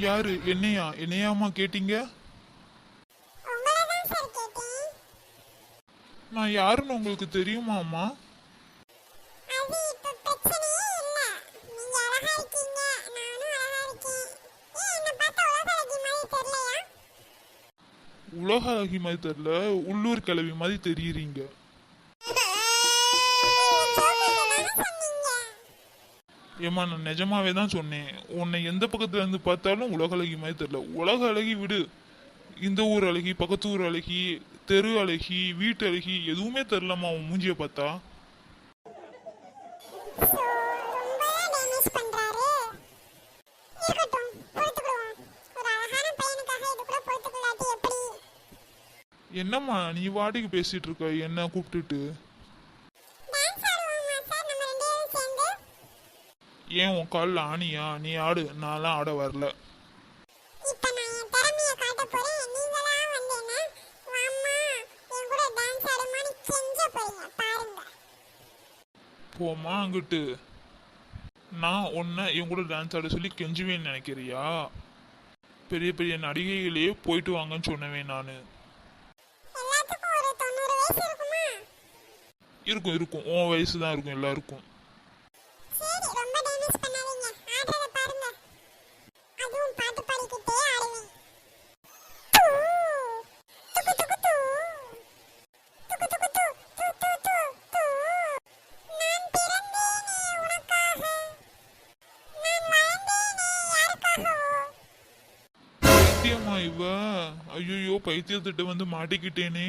யாரு? என்னையா? என்னையாமா கேட்டீங்க? நான் யாருன்னு உங்களுக்கு பார்த்தா உலக அழகி மாதிரி தெரியல. உள்ளூர் கிழவி மாதிரி தெரியுறீங்க. ஏமா ஏம்மா நான் நிஜமாவே தான் சொன்னேன். உன்னை எந்த பக்கத்துல இருந்து பார்த்தாலும் உலக அழகி மாதிரி தெரியல. உலக அழகி விடு. இந்த ஊர் அழகி பக்கத்து ஊர் அழகி தெரு அழகி வீட்டு அழகி எதுவுமே தெரிலம்மா உன் மூஞ்சிய பார்த்தா. என்னம்மா நீ வாடிக்கு பேசிட்டு இருக்க? என்ன கூப்பிட்டுட்டு டான்ஸ் ஆடுவோமா சார் நம்ம ரெண்டு பேரும் சேர்ந்து ஏன் உன் காலில் ஆணியா? நீ ஆடு. நான்லாம் ஆட வரல. போம்மா அங்கிட்டு. நான் உன்னை இவன் கூட டான்ஸ் ஆட சொல்லி கெஞ்சுவேன்னு நினைக்கிறியா? பெரிய பெரிய நடிகைகளையே போயிட்டு வாங்கன்னு சொன்னவேன் நான். இருக்கும்? இருக்கும் உன் வயசு தான் இருக்கும் எல்லாருக்கும். ஐயோ பைத்தியத்திட்ட வந்து மாட்டிக்கிட்டேனே.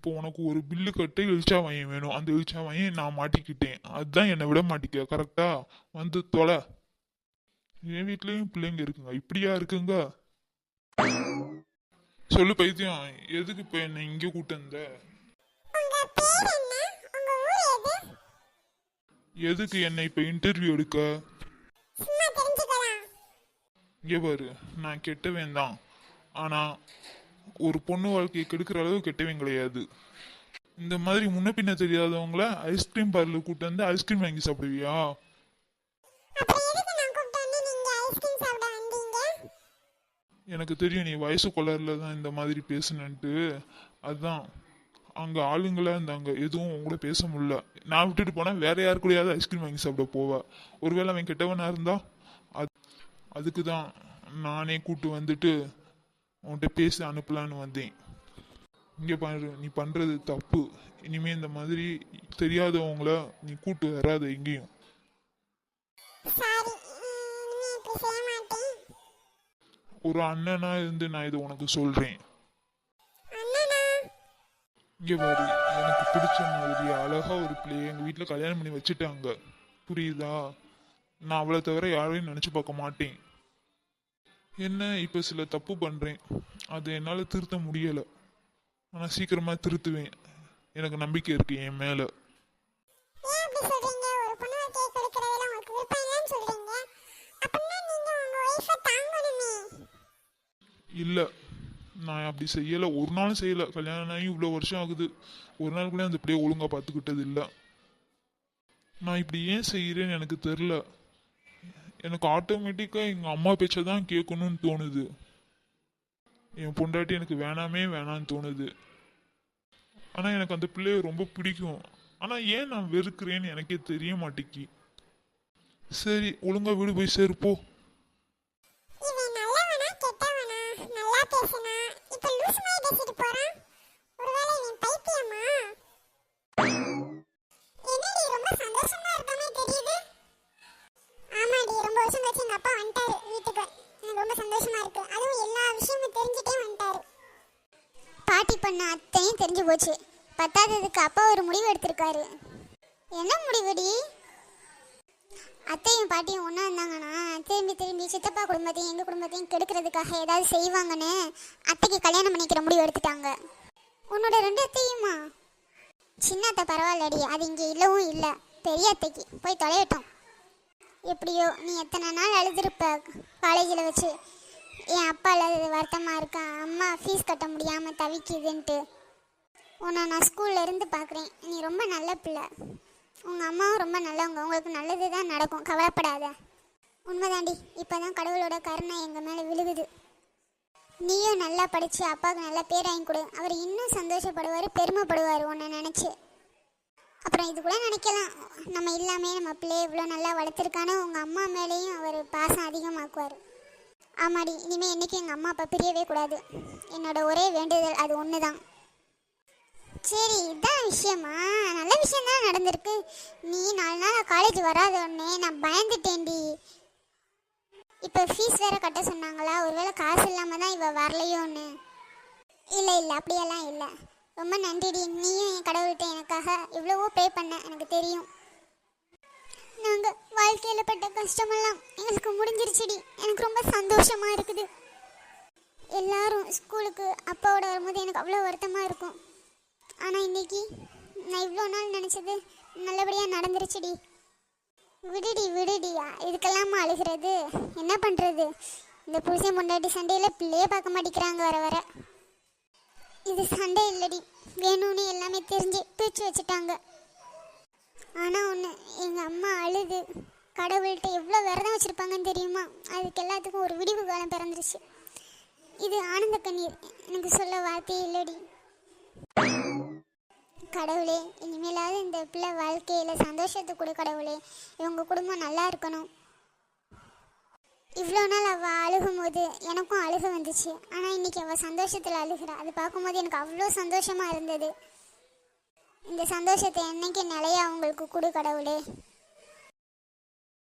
இப்போ உனக்கு ஒரு பில்லு கட்டு எழுச்சா வாயன் வேணும். அந்த இழிச்சா வாயன் நான் மாட்டிக்கிட்டேன். அதுதான் என்னை விட மாட்டிக்க கரெக்டா வந்து தொலை. என் வீட்லயும் பிள்ளைங்க இருக்குங்க. இப்படியா இருக்குங்க? சொல்லு பைத்தியம். எதுக்கு இப்போ என்னை இங்கே கூட்டு வந்த? என்ன எதுக்கு என்னை இப்போ இன்டர்வியூ எடுக்க? சும்மா இங்கே பாரு. நான் கெட்டவேன் தான் ஆனால் ஒரு பொண்ணு வாழ்க்கையை கெடுக்கிற அளவு கெட்டவன் கிடையாது. இந்த மாதிரி முன்ன பின்ன தெரியாதவங்கள ஐஸ்கிரீம் பார்லர் கூட்டு வந்து ஐஸ்கிரீம் வாங்கி சாப்பிடுவியா? கூப்பிட்டு எனக்கு தெரியும் நீ வயசு கொள்ளரில் தான் இந்த மாதிரி பேசுனன்ட்டு. அதுதான் அங்கே ஆளுங்களா இருந்தாங்க எதுவும் உங்க கூட பேச முடியல. நான் விட்டுட்டு போனால் வேற யாரு கூடயாவது ஐஸ்கிரீம் வாங்கி சாப்பிட போவா? ஒருவேளை அவன் கெட்டவனா இருந்தா? அது அதுக்கு தான் நானே கூட்டு வந்துட்டு உன்கிட்ட பேசி அனுப்பலான்னு வந்தேன். இங்கே பாரு நீ பண்ணுறது தப்பு. இனிமே இந்த மாதிரி தெரியாதவங்கள நீ கூட்டு வராத எங்கேயும். ஒரு அண்ணனா இருந்து நான் இதை உனக்கு அண்ணனா? இங்கே பாரு எனக்கு பிடிச்ச மாதிரி அழகா ஒரு பிள்ளைய எங்கள் வீட்டில் கல்யாணம் பண்ணி வச்சுட்டாங்க. புரியுதா? நான் அவளை தவிர யாரையும் நினச்சி பார்க்க மாட்டேன். என்ன இப்போ சில தப்பு பண்ணுறேன் அதை என்னால் திருத்த முடியலை. ஆனால் சீக்கிரமாக திருத்துவேன். எனக்கு நம்பிக்கை இருக்கு என் மேலே. இல்லை நான் அப்படி செய்யலை. ஒரு நாளும் செய்யலை. கல்யாணம் ஆகி இவ்வளோ வருஷம் ஆகுது. ஒரு நாள் கூட அந்த பிள்ளைய ஒழுங்காக பார்த்துக்கிட்டது இல்லை. நான் இப்படி ஏன் செய்கிறேன்னு எனக்கு தெரில எனக்கு ஆட்டோமேட்டிக்காக எங்கள் அம்மா பேச்சை தான் கேட்கணும்னு தோணுது. என் பொண்டாட்டி எனக்கு வேணாமே வேணான்னு தோணுது. ஆனால் எனக்கு அந்த பிள்ளைய ரொம்ப பிடிக்கும். ஆனால் ஏன் நான் வெறுக்கிறேன்னு எனக்கே தெரிய மாட்டேங்கி சரி ஒழுங்கா வீடு போய் சேருப்போ போச்சு. பத்தாததுக்கு அப்பா ஒரு முடிவு எடுத்திருக்காரு. என்ன முடிவுடி? அத்தையும் பாட்டியும் ஒன்றா இருந்தாங்கன்னா திரும்பி திரும்பி சித்தப்பா குடும்பத்தையும் எங்கள் குடும்பத்தையும் கெடுக்கிறதுக்காக ஏதாவது செய்வாங்கன்னு அத்தைக்கு கல்யாணம் பண்ணிக்கிற முடிவு எடுத்துட்டாங்க. உன்னோட ரெண்டு அத்தையுமா? சின்ன அத்தை பரவாயில்லடி அது இங்கே இல்லவும் இல்லை. பெரிய அத்தைக்கு. போய் தொலையட்டும். எப்படியோ நீ எத்தனை நாள் அழுதுருப்ப காலேஜில் வச்சு? என் அப்பா இல்லாதது வருத்தமாக இருக்கா? அம்மா ஃபீஸ் கட்ட முடியாமல் தவிக்குதுன்ட்டு. உன்னை நான் ஸ்கூல்ல இருந்து பார்க்குறேன் நீ ரொம்ப நல்ல பிள்ளை. உங்கள் அம்மாவும் ரொம்ப நல்லவங்க. உங்களுக்கு நல்லது தான் நடக்கும். கவலைப்படாத. உண்மைதாண்டி இப்போ தான் கடவுளோட கருணை எங்கள் மேலே விழுகுது. நீயும் நல்லா படித்து அப்பாவுக்கு நல்ல பேர் வாங்கி கொடு. அவர் இன்னும் சந்தோஷப்படுவார் பெருமைப்படுவார் உன்னை நினச்சி. அப்புறம் இது கூட நினைக்கலாம். நம்ம இல்லாமே நம்ம பிள்ளைய இவ்வளோ நல்லா வளர்த்துருக்கானு உங்கள் அம்மா மேலேயும் அவர் பாசம் அதிகமாக்குவார். ஆமாடி இனிமேல் என்றைக்கும் எங்கள் அம்மா அப்பா பிரியவே கூடாது. என்னோட ஒரே வேண்டுதல் அது ஒன்று தான் சரி இதான் விஷயமா? நல்ல விஷயம் தான் நடந்திருக்கு. நீ நாலு நாள் காலேஜ் வராத உடனே நான் பயந்துட்டேன்டி. இப்போ ஃபீஸ் வேற கட்ட சொன்னாங்களா? ஒருவேளை காசு இல்லாமல் தான் இவள் வரலையோன்னு. இல்லை இல்லை அப்படியெல்லாம் இல்லை. ரொம்ப நன்றிடி. நீயும் என் கடவுள்கிட்ட எனக்காக எவ்வளவோ ப்ரே பண்ண எனக்கு தெரியும். நாங்கள் வாழ்க்கையில் பட்ட கஷ்டமெல்லாம் எங்களுக்கு முடிஞ்சிருச்சுடி. எனக்கு ரொம்ப சந்தோஷமாக இருக்குது. எல்லாரும் ஸ்கூலுக்கு அப்பாவோட வரும்போது எனக்கு அவ்வளோ வருத்தமாக இருக்கும். ஆனால் இன்னைக்கு நான் இவ்வளோ நாள் நினச்சது நல்லபடியாக நடந்துருச்சுடி. விடுடி விடுடியா இதுக்கெல்லாமா அழுகிறது? என்ன பண்ணுறது இந்த புருஷன் முன்னாடி சண்டையில் பிள்ளையே பார்க்க மாட்டேங்கிறாங்க வர வர. இது சண்டை இல்லடி. வேணும்னு எல்லாமே தெரிஞ்சு பிரித்து வச்சுட்டாங்க. ஆனால் ஒன்று எங்கள் அம்மா அழுது. கடவுள்கிட்ட எவ்வளோ விரதம் வச்சுருப்பாங்கன்னு தெரியுமா? அதுக்கு எல்லாத்துக்கும் ஒரு விடிவு காலம் பிறந்துருச்சு. இது ஆனந்த கண்ணீர். எனக்கு சொல்ல வார்த்தையே இல்லடி. கடவுளே இனிமேலாவது இந்த பிள்ளை வாழ்க்கையில் சந்தோஷத்தை கொடு கடவுளே. இவங்க குடும்பம் நல்லா இருக்கணும். இவ்வளோ நாள் அவள் அழுகும்போது எனக்கும் அழுக வந்துச்சு. ஆனால் இன்னைக்கு அவள் சந்தோஷத்தில் அழுகிறா. அது பார்க்கும்போது எனக்கு அவ்வளோ சந்தோஷமாக இருந்தது. இந்த சந்தோஷத்தை என்னைக்கு நிலையா அவங்களுக்கு கொடு கடவுளே.